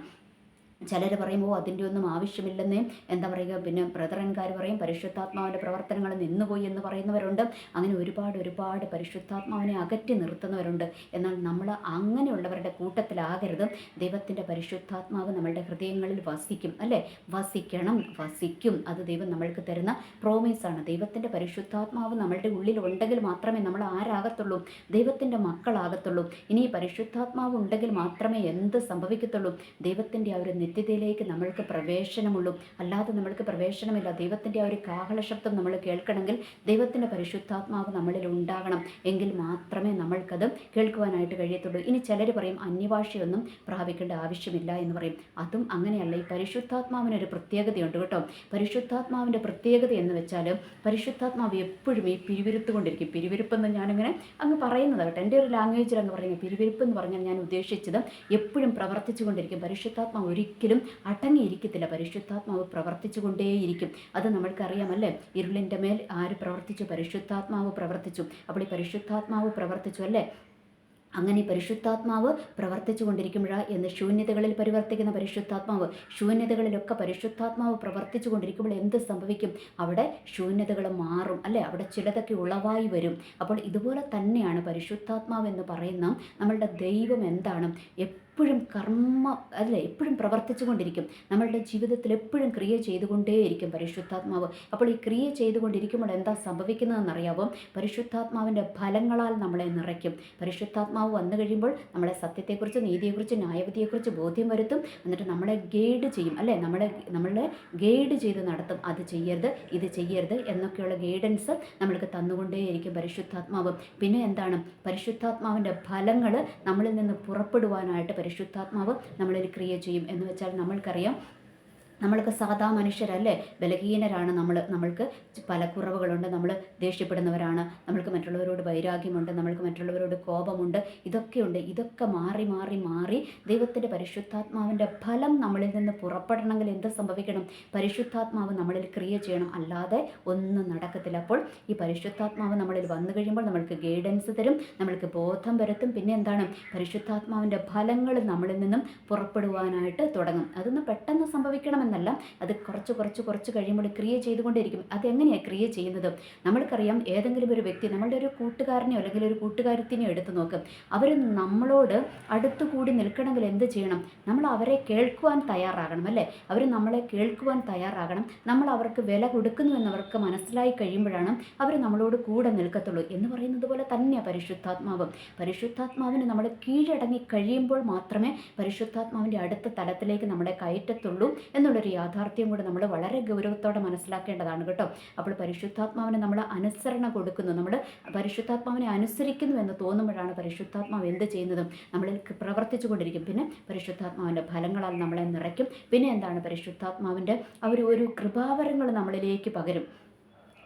ചിലർ പറയുമ്പോൾ അതിന്റെ ഒന്നും ആവശ്യമില്ലെന്നേ. എന്താ പറയുക പിന്നെ ബ്രദറൻകാർ പറയും പരിശുദ്ധാത്മാവിന്റെ പ്രവർത്തനങ്ങൾ നിന്നുപോയി എന്ന് പറയുന്നവരുണ്ട്. അങ്ങനെ ഒരുപാട് ഒരുപാട് പരിശുദ്ധാത്മാവിനെ അകറ്റി നിർത്തുന്നവരുണ്ട്. എന്നാൽ നമ്മൾ അങ്ങനെയുള്ളവരുടെ കൂട്ടത്തിലാകരുത്. ദൈവത്തിന്റെ പരിശുദ്ധാത്മാവ് നമ്മളുടെ ഹൃദയങ്ങളിൽ വസിക്കും അല്ലേ? വസിക്കണം വസിക്കും. അത് ദൈവം നമ്മൾക്ക് തരുന്ന പ്രോമിസാണ് ദൈവത്തിന്റെ പരിശുദ്ധാത്മാവ് നമ്മളുടെ ഉള്ളിൽ ഉണ്ടെങ്കിൽ മാത്രമേ നമ്മൾ ആരാകത്തുള്ളൂ. ദൈവത്തിന്റെ മക്കളാകത്തുള്ളൂ. ഇനി പരിശുദ്ധാത്മാവ് ഉണ്ടെങ്കിൽ മാത്രമേ എന്ത് സംഭവിക്കത്തുള്ളൂ? ദൈവത്തിന്റെ ആ ഒരു നിത്യതയിലേക്ക് നമ്മൾക്ക് പ്രവേശനമുള്ളൂ. അല്ലാതെ നമ്മൾക്ക് പ്രവേശനമില്ല. ദൈവത്തിന്റെ ആ ഒരു കാഹള ശബ്ദം നമ്മൾ കേൾക്കണമെങ്കിൽ ദൈവത്തിന്റെ പരിശുദ്ധാത്മാവ് നമ്മളിൽ ഉണ്ടാകണം. എങ്കിൽ മാത്രമേ നമ്മൾക്കത് കേൾക്കുവാനായിട്ട് കഴിയത്തുള്ളൂ. ഇനി ചിലർ പറയും അന്യഭാഷയൊന്നും പ്രാപിക്കേണ്ട ആവശ്യമില്ല എന്ന് പറയും. അതും അങ്ങനെയല്ല. ഈ പരിശുദ്ധാത്മാവിനൊരു പ്രത്യേകതയുണ്ട് കേട്ടോ. പരിശുദ്ധാത്മാവിന്റെ പ്രത്യേകത എന്ന് വെച്ചാൽ പരിശുദ്ധാത്മാവ് എപ്പോഴും ഈ പിരിവിരുത്തുകൊണ്ടിരിക്കും. പിരിവിരുപ്പെന്ന് ഞാനിങ്ങനെ അങ്ങ് പറയുന്നത് കേട്ടോ. എന്റെ ഒരു ലാംഗ്വേജിൽ അങ്ങ് പറയുന്നത്. പിരിവിരുപ്പ് എന്ന് പറഞ്ഞാൽ ഞാൻ ഉദ്ദേശിച്ചത് എപ്പോഴും പ്രവർത്തിച്ചു കൊണ്ടിരിക്കും പരിശുദ്ധാത്മാവ് ഒരിക്കലും അടങ്ങിയിരിക്കത്തില്ല. പരിശുദ്ധാത്മാവ് പ്രവർത്തിച്ചു കൊണ്ടേയിരിക്കും അത് നമ്മൾക്കറിയാമല്ലേ? ഇരുളിന്റെ മേൽ ആര് പ്രവർത്തിച്ചു? പരിശുദ്ധാത്മാവ് പ്രവർത്തിച്ചു. അപ്പോൾ ഈ പരിശുദ്ധാത്മാവ് പ്രവർത്തിച്ചു അല്ലേ? അങ്ങനെ പരിശുദ്ധാത്മാവ് പ്രവർത്തിച്ചു കൊണ്ടിരിക്കുമ്പോഴാണ് എന്ന് ശൂന്യതകളിൽ പരിവർത്തിക്കുന്ന പരിശുദ്ധാത്മാവ് ശൂന്യതകളിലൊക്കെ പരിശുദ്ധാത്മാവ് പ്രവർത്തിച്ചു കൊണ്ടിരിക്കുമ്പോൾ എന്ത് സംഭവിക്കും? അവിടെ ശൂന്യതകൾ മാറും അല്ലേ? അവിടെ ചിലതൊക്കെ ഉളവായി വരും. അപ്പോൾ ഇതുപോലെ തന്നെയാണ് പരിശുദ്ധാത്മാവ് എന്ന് പറയുന്ന നമ്മളുടെ ദൈവം എന്താണ്? എപ്പോഴും കർമ്മ അല്ല എപ്പോഴും പ്രവർത്തിച്ചു കൊണ്ടിരിക്കും നമ്മളുടെ ജീവിതത്തിൽ എപ്പോഴും ക്രിയ ചെയ്തുകൊണ്ടേയിരിക്കും പരിശുദ്ധാത്മാവ്. അപ്പോൾ ഈ ക്രിയ ചെയ്തുകൊണ്ടിരിക്കുമ്പോൾ എന്താ സംഭവിക്കുന്നതെന്നറിയാമോ പരിശുദ്ധാത്മാവിന്റെ ഫലങ്ങളാൽ നമ്മളെ നിറയ്ക്കും. പരിശുദ്ധാത്മാവ് വന്നു കഴിയുമ്പോൾ നമ്മളെ സത്യത്തെക്കുറിച്ച് നീതിയെക്കുറിച്ച് ന്യായവിധിയെക്കുറിച്ച് ബോധ്യം വരുത്തും. എന്നിട്ട് നമ്മളെ ഗൈഡ് ചെയ്യും. അല്ലേ? നമ്മളെ നമ്മളെ ഗൈഡ് ചെയ്ത് നടത്തും. അത് ചെയ്യരുത് ഇത് ചെയ്യരുത് എന്നൊക്കെയുള്ള ഗൈഡൻസ് നമ്മൾക്ക് തന്നുകൊണ്ടേയിരിക്കും പരിശുദ്ധാത്മാവ്. പിന്നെ എന്താണ്? പരിശുദ്ധാത്മാവിന്റെ ഫലങ്ങൾ നമ്മളിൽ നിന്ന് പുറപ്പെടുവാനായിട്ട് പരിശുദ്ധാത്മാവ് നമ്മളിൽ ക്രിയ ചെയ്യും എന്ന് വെച്ചാൽ നമ്മൾക്കറിയാം നമ്മൾക്ക് സാധാ മനുഷ്യരല്ലേ? ബലഹീനരാണ് നമ്മൾ നമ്മൾക്ക് പല കുറവുകളുണ്ട്. നമ്മൾ ദേഷ്യപ്പെടുന്നവരാണ്. നമ്മൾക്ക് മറ്റുള്ളവരോട് വൈരാഗ്യമുണ്ട്. നമ്മൾക്ക് മറ്റുള്ളവരോട് കോപമുണ്ട്. ഇതൊക്കെയുണ്ട്. ഇതൊക്കെ മാറി മാറി മാറി ദൈവത്തിന്റെ പരിശുദ്ധാത്മാവിന്റെ ഫലം നമ്മളിൽ നിന്ന് പുറപ്പെടണമെങ്കിൽ എന്ത് സംഭവിക്കണം? പരിശുദ്ധാത്മാവ് നമ്മളിൽ ക്രിയ ചെയ്യണം. അല്ലാതെ ഒന്നും നടക്കത്തില്ല. അപ്പോൾ ഈ പരിശുദ്ധാത്മാവ് നമ്മളിൽ വന്നു കഴിയുമ്പോൾ നമ്മൾക്ക് ഗൈഡൻസ് തരും. നമ്മൾക്ക് ബോധം വരുത്തും പിന്നെ എന്താണ്? പരിശുദ്ധാത്മാവിന്റെ ഫലങ്ങൾ നമ്മളിൽ നിന്നും പുറപ്പെടുവാനായിട്ട് തുടങ്ങും. അതൊന്ന് പെട്ടെന്ന് സംഭവിക്കണമെന്ന് എന്നല്ല. അത് കുറച്ച് കുറച്ച് കുറച്ച് കഴിയുമ്പോൾ ക്രിയ ചെയ്തുകൊണ്ടിരിക്കും അതെങ്ങനെയാണ് ക്രിയ ചെയ്യുന്നത്? നമ്മൾക്കറിയാം ഏതെങ്കിലും ഒരു വ്യക്തി നമ്മളുടെ ഒരു കൂട്ടുകാരനെയോ അല്ലെങ്കിൽ ഒരു കൂട്ടുകാരത്തിനെയോ എടുത്തു നോക്കും. അവർ നമ്മളോട് അടുത്തു കൂടി നിൽക്കണമെങ്കിൽ എന്ത് ചെയ്യണം? നമ്മൾ അവരെ കേൾക്കുവാൻ തയ്യാറാകണം അല്ലേ? അവർ നമ്മളെ കേൾക്കുവാൻ തയ്യാറാകണം. നമ്മൾ അവർക്ക് വില കൊടുക്കുന്നു എന്നവർക്ക് മനസ്സിലായി കഴിയുമ്പോഴാണ് അവർ നമ്മളോട് കൂടെ നിൽക്കത്തുള്ളൂ. എന്ന് പറയുന്നത് പോലെ തന്നെയാണ് പരിശുദ്ധാത്മാവ്. പരിശുദ്ധാത്മാവിന് നമ്മൾ കീഴടങ്ങി കഴിയുമ്പോൾ മാത്രമേ പരിശുദ്ധാത്മാവിന്റെ അടുത്ത തലത്തിലേക്ക് നമ്മളെ കയറ്റത്തുള്ളൂ. എന്നുള്ള എന്നുള്ളൊരു യാഥാർത്ഥ്യം കൂടെ നമ്മൾ വളരെ ഗൗരവത്തോടെ മനസ്സിലാക്കേണ്ടതാണ് കേട്ടോ. അപ്പോൾ പരിശുദ്ധാത്മാവിന് നമ്മൾ അനുസരണ കൊടുക്കുന്നു. നമ്മൾ പരിശുദ്ധാത്മാവിനെ അനുസരിക്കുന്നു എന്ന് തോന്നുമ്പോഴാണ് പരിശുദ്ധാത്മാവ് എന്ത് ചെയ്യുന്നതും നമ്മളിൽ പ്രവർത്തിച്ചു കൊണ്ടിരിക്കും പിന്നെ പരിശുദ്ധാത്മാവിന്റെ ഫലങ്ങളാൽ നമ്മളെ നിറയ്ക്കും. പിന്നെ എന്താണ്? പരിശുദ്ധാത്മാവിന്റെ അവർ ഒരു കൃപാവരങ്ങൾ നമ്മളിലേക്ക് പകരും.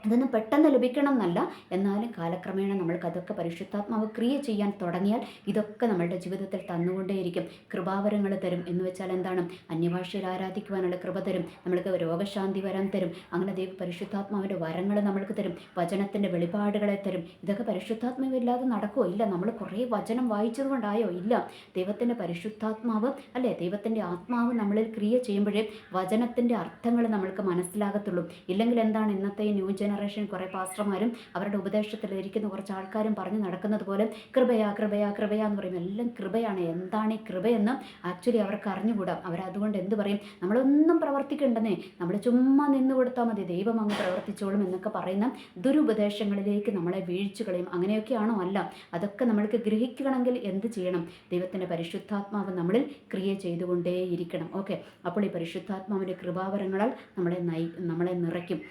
അതൊന്നും പെട്ടെന്ന് ലഭിക്കണം എന്നല്ല എന്നാലും കാലക്രമേണ നമ്മൾക്ക് അതൊക്കെ പരിശുദ്ധാത്മാവ് ക്രിയ ചെയ്യാൻ തുടങ്ങിയാൽ ഇതൊക്കെ നമ്മളുടെ ജീവിതത്തിൽ തന്നുകൊണ്ടേയിരിക്കും. കൃപാവരങ്ങൾ തരും. എന്ന് വെച്ചാൽ എന്താണ്? അന്യഭാഷയിൽ ആരാധിക്കുവാനുള്ള കൃപ തരും. നമ്മൾക്ക് രോഗശാന്തി വരാൻ തരും. അങ്ങനെ ദൈവ പരിശുദ്ധാത്മാവിന്റെ വരങ്ങൾ നമ്മൾക്ക് തരും. വചനത്തിന്റെ വെളിപാടുകളെ തരും. ഇതൊക്കെ പരിശുദ്ധാത്മാവില്ലാതെ നടക്കുമോ ഇല്ല. നമ്മൾ കുറേ വചനം വായിച്ചതുകൊണ്ടായോ ഇല്ല. ദൈവത്തിന്റെ പരിശുദ്ധാത്മാവ് അല്ലേ? ദൈവത്തിന്റെ ആത്മാവ് നമ്മളിൽ ക്രിയ ചെയ്യുമ്പോഴേ വചനത്തിന്റെ അർത്ഥങ്ങൾ നമ്മൾക്ക് മനസ്സിലാകത്തുള്ളൂ. ഇല്ലെങ്കിൽ എന്താണ് ഇന്നത്തെ ന്യൂജന ജനറേഷൻ കുറേ പാസ്റ്റർമാരും അവരുടെ ഉപദേശത്തിൽ ഇരിക്കുന്ന കുറച്ച് ആൾക്കാരും പറഞ്ഞു നടക്കുന്നത് പോലെ കൃപയാ കൃപയാ കൃപയാ എന്ന് പറയും എല്ലാം കൃപയാണ്. എന്താണ് ഈ കൃപയെന്ന് ആക്ച്വലി അവർക്ക് അറിഞ്ഞുകൂടാം. അവരതുകൊണ്ട് എന്ത് പറയും? നമ്മളൊന്നും പ്രവർത്തിക്കണ്ടെന്നേ. നമ്മൾ ചുമ്മാ നിന്ന് കൊടുത്താൽ മതി. ദൈവം അങ്ങ് പ്രവർത്തിച്ചോളും എന്നൊക്കെ പറയുന്ന ദുരുപദേശങ്ങളിലേക്ക് നമ്മളെ വീഴ്ച കളയും. അങ്ങനെയൊക്കെയാണോ അല്ല? അതൊക്കെ നമ്മൾക്ക് ഗ്രഹിക്കണമെങ്കിൽ എന്ത് ചെയ്യണം? ദൈവത്തിന്റെ പരിശുദ്ധാത്മാവ് നമ്മളിൽ ക്രിയ ചെയ്തുകൊണ്ടേയിരിക്കണം. ഓക്കെ. അപ്പോൾ ഈ പരിശുദ്ധാത്മാവിന്റെ കൃപാവരങ്ങളാൽ നമ്മളെ നയി നമ്മളെ നിറയ്ക്കും.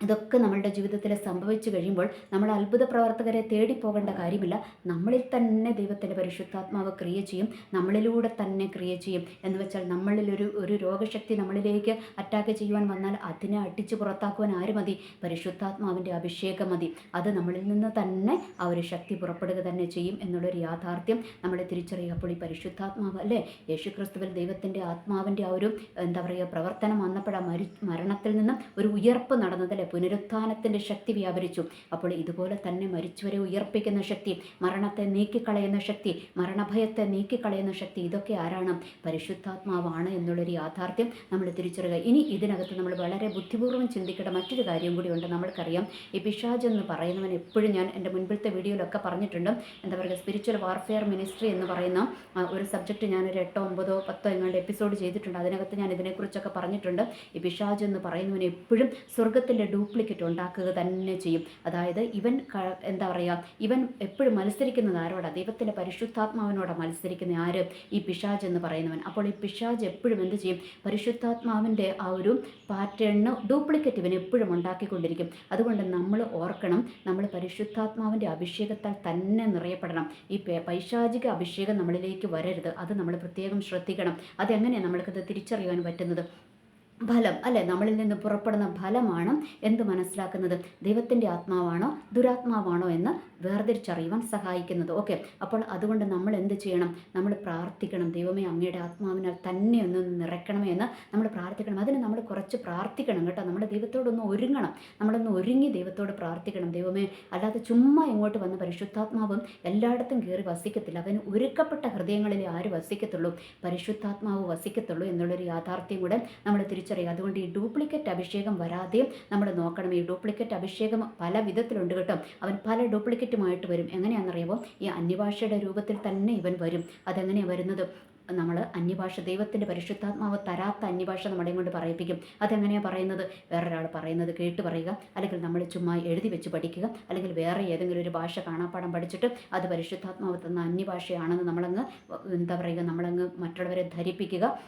ഇതൊക്കെ നമ്മളുടെ ജീവിതത്തിൽ സംഭവിച്ചു കഴിയുമ്പോൾ നമ്മൾ അത്ഭുത പ്രവർത്തകരെ തേടി പോകേണ്ട കാര്യമില്ല. നമ്മളിൽ തന്നെ ദൈവത്തിന്റെ പരിശുദ്ധാത്മാവ് ക്രിയ ചെയ്യും. നമ്മളിലൂടെ തന്നെ ക്രിയ ചെയ്യും. എന്ന് വെച്ചാൽ നമ്മളിൽ ഒരു രോഗശക്തി നമ്മളിലേക്ക് അറ്റാക്ക് ചെയ്യുവാൻ വന്നാൽ അതിനെ അടിച്ചു പുറത്താക്കുവാൻ ആര് മതി? പരിശുദ്ധാത്മാവിന്റെ അഭിഷേകം മതി. അത് നമ്മളിൽ നിന്ന് തന്നെ ആ ഒരു ശക്തി പുറപ്പെടുക തന്നെ ചെയ്യും എന്നുള്ളൊരു യാഥാർത്ഥ്യം നമ്മളെ തിരിച്ചറിയുക അപ്പോൾ ഈ പരിശുദ്ധാത്മാവ് അല്ലേ? യേശുക്രിസ്തുവിൽ ദൈവത്തിന്റെ ആത്മാവിന്റെ ആ ഒരു എന്താ പറയുക പ്രവർത്തനം വന്നപ്പോഴാണ് മരി മരണത്തിൽ നിന്നും ഒരു ഉയർപ്പ് നടന്നതല്ലേ? പുനരുത്ഥാനത്തിന്റെ ശക്തി വ്യാപരിച്ചു. അപ്പോൾ ഇതുപോലെ തന്നെ മരിച്ചവരെ ഉയർപ്പിക്കുന്ന ശക്തി മരണത്തെ നീക്കിക്കളയുന്ന ശക്തി മരണഭയത്തെ നീക്കിക്കളയുന്ന ശക്തി ഇതൊക്കെ ആരാണ്? പരിശുദ്ധാത്മാവാണ് എന്നുള്ളൊരു യാഥാർത്ഥ്യം നമ്മൾ തിരിച്ചറിയുക. ഇനി ഇതിനകത്ത് നമ്മൾ വളരെ ബുദ്ധിപൂർവം ചിന്തിക്കേണ്ട മറ്റൊരു കാര്യം കൂടിയുണ്ട് നമ്മൾക്കറിയാം. ഈ പിശാജ് എന്ന് പറയുന്നവൻ എപ്പോഴും ഞാൻ എന്റെ മുൻപിലത്തെ വീഡിയോയിലൊക്കെ പറഞ്ഞിട്ടുണ്ട്. എന്താ പറയുക സ്പിരിച്വൽ വാർഫെയർ മിനിസ്ട്രി എന്ന് പറയുന്ന ഒരു സബ്ജക്റ്റ് ഞാനൊരു എട്ടോ ഒമ്പതോ പത്തോ എങ്ങാണ്ട് എപ്പിസോഡ് ചെയ്തിട്ടുണ്ട്. അതിനകത്ത് ഞാൻ ഇതിനെക്കുറിച്ചൊക്കെ പറഞ്ഞിട്ടുണ്ട്. ഈ പിശാജ് എന്ന് പറയുന്നവൻ എപ്പോഴും സ്വർഗത്തിന്റെ ഡ്യൂപ്ലിക്കേറ്റ് ഉണ്ടാക്കുക തന്നെ ചെയ്യും. അതായത് ഇവൻ എന്താ പറയുക ഇവൻ എപ്പോഴും മത്സരിക്കുന്നത് ആരോടാ? ദൈവത്തിന്റെ പരിശുദ്ധാത്മാവിനോടാണ് മത്സരിക്കുന്ന ആര്? ഈ പിശാജ് എന്ന് പറയുന്നവൻ. അപ്പോൾ ഈ പിശാജ് എപ്പോഴും എന്ത് ചെയ്യും? പരിശുദ്ധാത്മാവിന്റെ ആ ഒരു പാറ്റേണിന് ഡ്യൂപ്ലിക്കേറ്റ് ഇവൻ എപ്പോഴും ഉണ്ടാക്കിക്കൊണ്ടിരിക്കും. അതുകൊണ്ട് നമ്മൾ ഓർക്കണം നമ്മൾ പരിശുദ്ധാത്മാവിന്റെ അഭിഷേകത്താൽ തന്നെ നിറയപ്പെടണം. ഈ പൈശാചിക അഭിഷേകം നമ്മളിലേക്ക് വരരുത്. അത് നമ്മൾ പ്രത്യേകം ശ്രദ്ധിക്കണം. അതെങ്ങനെയാണ് നമ്മൾക്കത് തിരിച്ചറിയാൻ പറ്റുന്നത്? ഫലം അല്ലെ? നമ്മളിൽ നിന്ന് പുറപ്പെടുന്ന ഫലമാണ് എന്ത് മനസ്സിലാക്കുന്നത്? ദൈവത്തിന്റെ ആത്മാവാണോ ദുരാത്മാവാണോ എന്ന് വേർതിരിച്ചറിയുവാൻ സഹായിക്കുന്നത്. ഓക്കെ. അപ്പോൾ അതുകൊണ്ട് നമ്മൾ എന്ത് ചെയ്യണം? നമ്മൾ പ്രാർത്ഥിക്കണം. ദൈവമേ അങ്ങയുടെ ആത്മാവിനാൽ തന്നെ ഒന്ന് നിറയ്ക്കണമേ എന്ന് നമ്മൾ പ്രാർത്ഥിക്കണം. അതിന് നമ്മൾ കുറച്ച് പ്രാർത്ഥിക്കണം കേട്ടോ. നമ്മുടെ ദൈവത്തോടൊന്ന് ഒരുങ്ങണം. നമ്മളൊന്ന് ഒരുങ്ങി ദൈവത്തോട് പ്രാർത്ഥിക്കണം. ദൈവമേ അല്ലാതെ ചുമ്മാ ഇങ്ങോട്ട് വന്ന പരിശുദ്ധാത്മാവും എല്ലായിടത്തും കയറി വസിക്കത്തില്ല. അവന് ഒരുക്കപ്പെട്ട ഹൃദയങ്ങളിൽ ആര് വസിക്കത്തുള്ളൂ? പരിശുദ്ധാത്മാവ് വസിക്കത്തുള്ളൂ എന്നുള്ളൊരു യാഥാർത്ഥ്യം കൂടെ നമ്മൾ തിരിച്ചു തിരിച്ചറിയുക. അതുകൊണ്ട് ഈ ഡ്യൂപ്ലിക്കേറ്റ് അഭിഷേകം വരാതെയും നമ്മൾ നോക്കണം. ഈ ഡ്യൂപ്ലിക്കേറ്റ് അഭിഷേകം പല വിധത്തിലുണ്ട് കേട്ടോ. അവൻ പല ഡ്യൂപ്ലിക്കേറ്റുമായിട്ട് വരും. എങ്ങനെയാണെന്നറിയുമ്പോൾ ഈ അന്യഭാഷയുടെ രൂപത്തിൽ തന്നെ ഇവൻ വരും. അതെങ്ങനെയാണ് വരുന്നത്? നമ്മൾ അന്യഭാഷ ദൈവത്തിന്റെ പരിശുദ്ധാത്മാവ് തരാത്ത അന്യഭാഷ നമ്മളെയും കൊണ്ട് പറയിപ്പിക്കും. അതെങ്ങനെയാണ് പറയുന്നത്? വേറൊരാൾ പറയുന്നത് കേട്ട് പറയുക. അല്ലെങ്കിൽ നമ്മൾ ചുമ്മാ എഴുതി വെച്ച് പഠിക്കുക. അല്ലെങ്കിൽ വേറെ ഏതെങ്കിലും ഒരു ഭാഷ കാണാപ്പാടം പഠിച്ചിട്ട് അത് പരിശുദ്ധാത്മാവ് തന്ന അന്യഭാഷയാണെന്ന് നമ്മളങ്ങ് എന്താ പറയുക നമ്മളങ്ങ് മറ്റുള്ളവരെ ധരിപ്പിക്കുക.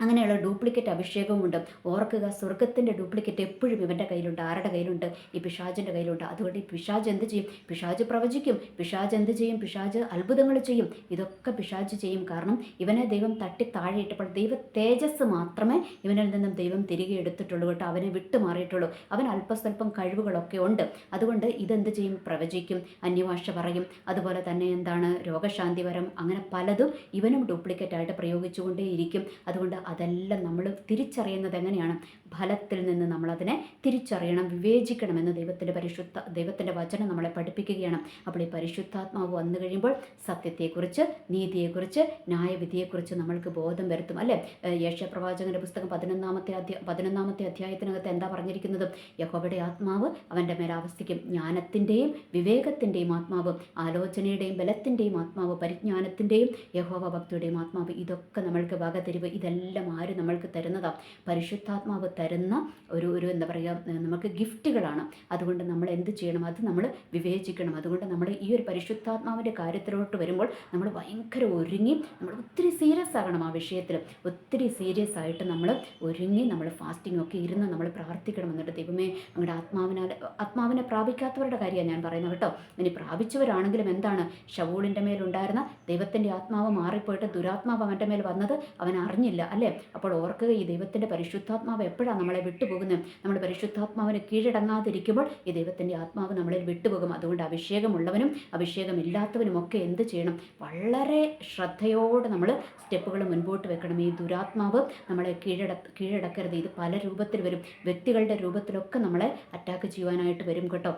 അങ്ങനെയുള്ള ഡ്യൂപ്ലിക്കേറ്റ് അഭിഷേകമുണ്ട്. ഓർക്കുക സ്വർഗത്തിന്റെ ഡ്യൂപ്ലിക്കേറ്റ് എപ്പോഴും ഇവന്റെ കയ്യിലുണ്ട് ആരുടെ കയ്യിലുണ്ട്? ഈ പിശാജിന്റെ കയ്യിലുണ്ട്. അതുകൊണ്ട് ഈ പിശാജ് എന്ത് ചെയ്യും? പിശാജ് പ്രവചിക്കും പിശാജ് എന്ത് ചെയ്യും? പിശാജ് അത്ഭുതങ്ങൾ ചെയ്യും. ഇതൊക്കെ പിശാജ് ചെയ്യും. കാരണം ഇവനെ ദൈവം തട്ടി താഴെയിട്ടപ്പോൾ ദൈവ തേജസ് മാത്രമേ ഇവനിൽ നിന്നും ദൈവം തിരികെ എടുത്തിട്ടുള്ളൂ കേട്ടോ. അവനെ വിട്ടു മാറിയിട്ടുള്ളൂ. അവൻ അല്പസ്വല്പം കഴിവുകളൊക്കെ ഉണ്ട്. അതുകൊണ്ട് ഇതെന്ത് ചെയ്യും? പ്രവചിക്കും അന്യഭാഷ പറയും. അതുപോലെ തന്നെ എന്താണ്? രോഗശാന്തിപരം അങ്ങനെ പലതും ഇവനും ഡ്യൂപ്ലിക്കേറ്റ് ആയിട്ട് പ്രയോഗിച്ചുകൊണ്ടേയിരിക്കും. അതുകൊണ്ട് അതെല്ലാം നമ്മൾ തിരിച്ചറിയുന്നത് എങ്ങനെയാണ്? ഫലത്തിൽ നിന്ന് നമ്മളതിനെ തിരിച്ചറിയണം വിവേചിക്കണമെന്ന് ദൈവത്തിന്റെ പരിശുദ്ധ ദൈവത്തിന്റെ വചനം നമ്മളെ പഠിപ്പിക്കുകയാണ്. അപ്പോൾ ഈ പരിശുദ്ധാത്മാവ് വന്നു കഴിയുമ്പോൾ സത്യത്തെക്കുറിച്ച് നീതിയെക്കുറിച്ച് ന്യായവിധിയെക്കുറിച്ച് നമ്മൾക്ക് ബോധം വരുത്തും അല്ലേ? യേശപ്രവാചകന്റെ പുസ്തകം പതിനൊന്നാമത്തെ അധ്യായ പതിനൊന്നാമത്തെ അധ്യായത്തിനകത്ത് എന്താ പറഞ്ഞിരിക്കുന്നത്? യഹോബയുടെ ആത്മാവ് അവന്റെ മേലാവസ്ഥയ്ക്കും ജ്ഞാനത്തിന്റെയും വിവേകത്തിന്റെയും ആത്മാവ് ആലോചനയുടെയും ബലത്തിന്റെയും ആത്മാവ് പരിജ്ഞാനത്തിന്റെയും യഹോവ ഭക്തിയുടെയും ആത്മാവ് ഇതൊക്കെ നമ്മൾക്ക് വകതിരിവ് ഇതെല്ലാം എല്ലാം ആര് നമ്മൾക്ക് തരുന്നതാണ് പരിശുദ്ധാത്മാവ് തരുന്ന ഒരു ഒരു എന്താ പറയുക നമുക്ക് ഗിഫ്റ്റുകളാണ്. അതുകൊണ്ട് നമ്മൾ എന്ത് ചെയ്യണം? അത് നമ്മൾ വിവേചിക്കണം. അതുകൊണ്ട് നമ്മൾ ഈ ഒരു പരിശുദ്ധാത്മാവിന്റെ കാര്യത്തിലോട്ട് വരുമ്പോൾ നമ്മൾ ഭയങ്കര ഒരുങ്ങി നമ്മൾ ഒത്തിരി സീരിയസ് ആകണം ആ വിഷയത്തിൽ. ഒത്തിരി സീരിയസ് ആയിട്ട് നമ്മൾ ഒരുങ്ങി നമ്മൾ ഫാസ്റ്റിംഗ് ഒക്കെ ഇരുന്ന് നമ്മൾ പ്രാർത്ഥിക്കണം എന്നിട്ട് ദൈവമേ നമ്മുടെ ആത്മാവിനാൽ ആത്മാവിനെ പ്രാപിക്കാത്തവരുടെ കാര്യമാണ് ഞാൻ പറയുന്നത് കേട്ടോ. ഇനി പ്രാപിച്ചവരാണെങ്കിലും എന്താണ്? ഷവൂളിന്റെ മേലുണ്ടായിരുന്ന ദൈവത്തിന്റെ ആത്മാവ് മാറിപ്പോയിട്ട് ദുരാത്മാവ് അവന്റെ മേൽ വന്നത് അവൻ അറിഞ്ഞില്ല. അല്ലേ? അല്ലേ? അപ്പോൾ ഓർക്കുക ഈ ദൈവത്തിന്റെ പരിശുദ്ധാത്മാവ് എപ്പോഴാണ് നമ്മളെ വിട്ടുപോകുന്നത്? നമ്മൾ പരിശുദ്ധാത്മാവിന് കീഴടങ്ങാതിരിക്കുമ്പോൾ ഈ ദൈവത്തിന്റെ ആത്മാവ് നമ്മളിൽ വിട്ടുപോകും. അതുകൊണ്ട് അഭിഷേകമുള്ളവനും അഭിഷേകമില്ലാത്തവനും ഒക്കെ എന്ത് ചെയ്യണം? വളരെ ശ്രദ്ധയോടെ നമ്മൾ സ്റ്റെപ്പുകൾ മുൻപോട്ട് വെക്കണം. ഈ ദുരാത്മാവ് നമ്മളെ കീഴട കീഴടക്കരുത്. ഇത് പല രൂപത്തിൽ വരും. വ്യക്തികളുടെ രൂപത്തിലൊക്കെ നമ്മളെ അറ്റാക്ക് ചെയ്യുവാനായിട്ട് വരും കേട്ടോ.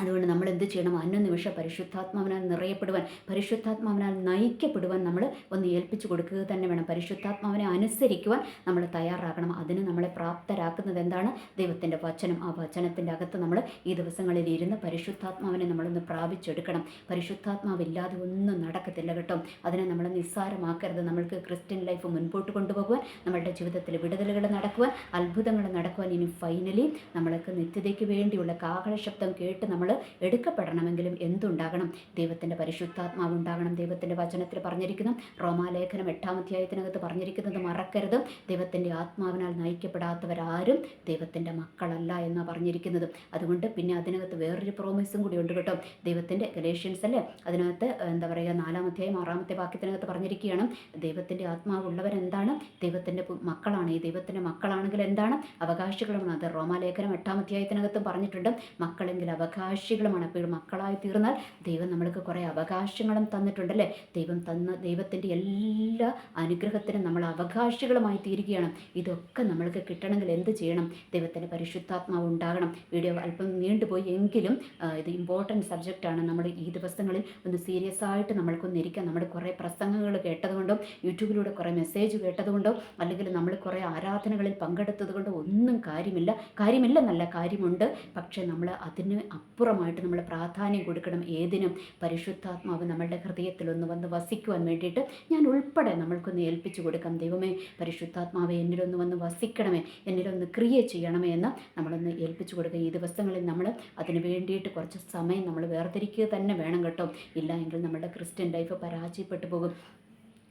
അതുകൊണ്ട് നമ്മൾ എന്ത് ചെയ്യണം? അന്യനിമിഷം പരിശുദ്ധാത്മാവിനാൽ നിറയപ്പെടുവാൻ പരിശുദ്ധാത്മാവിനാൽ നയിക്കപ്പെടുവാൻ നമ്മൾ ഒന്ന് ഏൽപ്പിച്ചു കൊടുക്കുക തന്നെ വേണം. പരിശുദ്ധാത്മാവിനെ അനുസരിക്കുവാൻ നമ്മൾ തയ്യാറാകണം. അതിന് നമ്മളെ പ്രാപ്തരാക്കുന്നത് എന്താണ്? ദൈവത്തിന്റെ വചനം. ആ വചനത്തിന്റെ അകത്ത് നമ്മൾ ഈ ദിവസങ്ങളിൽ ഇരുന്ന് പരിശുദ്ധാത്മാവിനെ നമ്മളൊന്ന് പ്രാപിച്ചെടുക്കണം. പരിശുദ്ധാത്മാവില്ലാതെ ഒന്നും നടക്കത്തില്ല കേട്ടോ. അതിനെ നമ്മൾ നിസ്സാരമാക്കരുത്. നമ്മൾക്ക് ക്രിസ്ത്യൻ ലൈഫ് മുൻപോട്ട് കൊണ്ടുപോകുവാൻ നമ്മളുടെ ജീവിതത്തിൽ വിടുതലുകൾ നടക്കുവാൻ അത്ഭുതങ്ങൾ നടക്കുവാൻ ഇനി ഫൈനലി നമ്മൾക്ക് നിത്യതയ്ക്ക് വേണ്ടിയുള്ള കാഹള ശബ്ദം കേട്ട് നമ്മൾ എടുക്കപ്പെടണമെങ്കിലും എന്തുണ്ടാകണം? ദൈവത്തിന്റെ പരിശുദ്ധാത്മാവ് ഉണ്ടാകണം. ദൈവത്തിന്റെ വചനത്തിൽ പറഞ്ഞിരിക്കുന്നു. റോമാലേഖനം എട്ടാം അധ്യായത്തിനകത്ത് പറഞ്ഞിരിക്കുന്നത് മറക്കരുത്. ദൈവത്തിന്റെ ആത്മാവിനാൽ നയിക്കപ്പെടാത്തവരാരും ദൈവത്തിന്റെ മക്കളല്ല എന്നാണ് പറഞ്ഞിരിക്കുന്നത്. അതുകൊണ്ട് പിന്നെ അതിനകത്ത് വേറൊരു പ്രോമിസും കൂടി ഉണ്ട് കേട്ടോ. ദൈവത്തിന്റെ ഗലേഷ്യൻസ് അല്ലേ? അതിനകത്ത് എന്താ പറയുക? നാലാം അധ്യായം ആറാമത്തെ വാക്യത്തിനകത്ത് പറഞ്ഞിരിക്കുകയാണ്. ദൈവത്തിന്റെ ആത്മാവുള്ളവരെന്താണ് ദൈവത്തിന്റെ മക്കളാണ്. ഈ ദൈവത്തിന്റെ മക്കളാണെങ്കിൽ എന്താണ്? അവകാശികളുമാണ്. അത് റോമാലേഖനം എട്ടാം അധ്യായത്തിനകത്തും പറഞ്ഞിട്ടുണ്ട്. മക്കളെങ്കിൽ അവകാശികളുമാണ്. അപ്പോൾ മക്കളായി തീർന്നാൽ ദൈവം നമ്മൾക്ക് കുറേ അവകാശങ്ങളും തന്നിട്ടുണ്ടല്ലേ? ദൈവം തന്ന ദൈവത്തിന്റെ എല്ലാ അനുഗ്രഹത്തിനും നമ്മൾ അവകാശികളുമായി തീരുകയാണ്. ഇതൊക്കെ നമ്മൾക്ക് കിട്ടണമെങ്കിൽ എന്ത് ചെയ്യണം? ദൈവത്തിന്റെ പരിശുദ്ധാത്മാവ് ഉണ്ടാകണം. വീഡിയോ അല്പം നീണ്ടുപോയി എങ്കിലും ഇത് ഇമ്പോർട്ടന്റ് സബ്ജക്റ്റാണ് നമ്മൾ ഈ ദിവസങ്ങളിൽ ഒന്ന് സീരിയസ് ആയിട്ട് നമ്മൾക്കൊന്ന് ഇരിക്കാം. നമ്മൾ കുറേ പ്രസംഗങ്ങൾ കേട്ടതുകൊണ്ടും യൂട്യൂബിലൂടെ കുറേ മെസ്സേജ് കേട്ടതുകൊണ്ടോ അല്ലെങ്കിൽ നമ്മൾ കുറേ ആരാധനകളിൽ പങ്കെടുത്തത് കൊണ്ടോ ഒന്നും കാര്യമില്ല. കാര്യമില്ല നല്ല കാര്യമുണ്ട്. പക്ഷേ നമ്മൾ അതിന് അപ്പുറമായിട്ട് നമ്മൾ പ്രാധാന്യം കൊടുക്കണം. ഏതിനും പരിശുദ്ധാത്മാവ് നമ്മളുടെ ഹൃദയത്തിൽ ഒന്ന് വന്ന് വസിക്കുവാൻ വേണ്ടിയിട്ട് ഞാൻ ഉൾപ്പെടെ നമ്മൾക്കൊന്ന് ഏൽപ്പിച്ചു കൊടുക്കാം. ദൈവമേ പരിശുദ്ധാത്മാവെ എന്നിലൊന്ന് വന്ന് വസിക്കണമേ എന്നിലൊന്ന് ക്രിയ ചെയ്യണമേ എന്ന് നമ്മളൊന്ന് ഏൽപ്പിച്ചു കൊടുക്കുക ഈ ദിവസങ്ങളിൽ നമ്മൾ അതിന് വേണ്ടിയിട്ട് കുറച്ച് സമയം നമ്മൾ വേർതിരിക്കുക തന്നെ വേണം കേട്ടോ. ഇല്ല എങ്കിൽ നമ്മുടെ ക്രിസ്ത്യൻ ലൈഫ് പരാജയപ്പെട്ടു പോകും.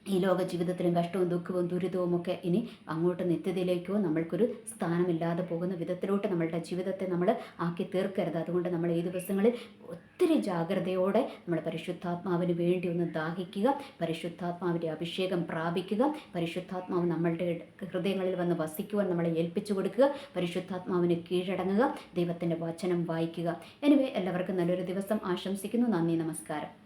ഈ ലോക ജീവിതത്തിലും കഷ്ടവും ദുഃഖവും ദുരിതവും ഒക്കെ ഇനി അങ്ങോട്ട് നിത്യതയിലേക്കോ നമ്മൾക്കൊരു സ്ഥാനമില്ലാതെ പോകുന്ന വിധത്തിലോട്ട് നമ്മളുടെ ജീവിതത്തെ നമ്മൾ ആക്കി തീർക്കരുത്. അതുകൊണ്ട് നമ്മൾ ഈ ദിവസങ്ങളിൽ ഒത്തിരി ജാഗ്രതയോടെ നമ്മൾ പരിശുദ്ധാത്മാവിന് വേണ്ടി ഒന്ന് ദാഹിക്കുക പരിശുദ്ധാത്മാവിന്റെ അഭിഷേകം പ്രാപിക്കുക പരിശുദ്ധാത്മാവ് നമ്മളുടെ ഹൃദയങ്ങളിൽ വന്ന് വസിക്കുവാൻ നമ്മളെ ഏൽപ്പിച്ചു കൊടുക്കുക പരിശുദ്ധാത്മാവിന് കീഴടങ്ങുക ദൈവത്തിന്റെ വചനം വായിക്കുക. എനിവേ എല്ലാവർക്കും നല്ലൊരു ദിവസം ആശംസിക്കുന്നു. നന്ദി നമസ്കാരം.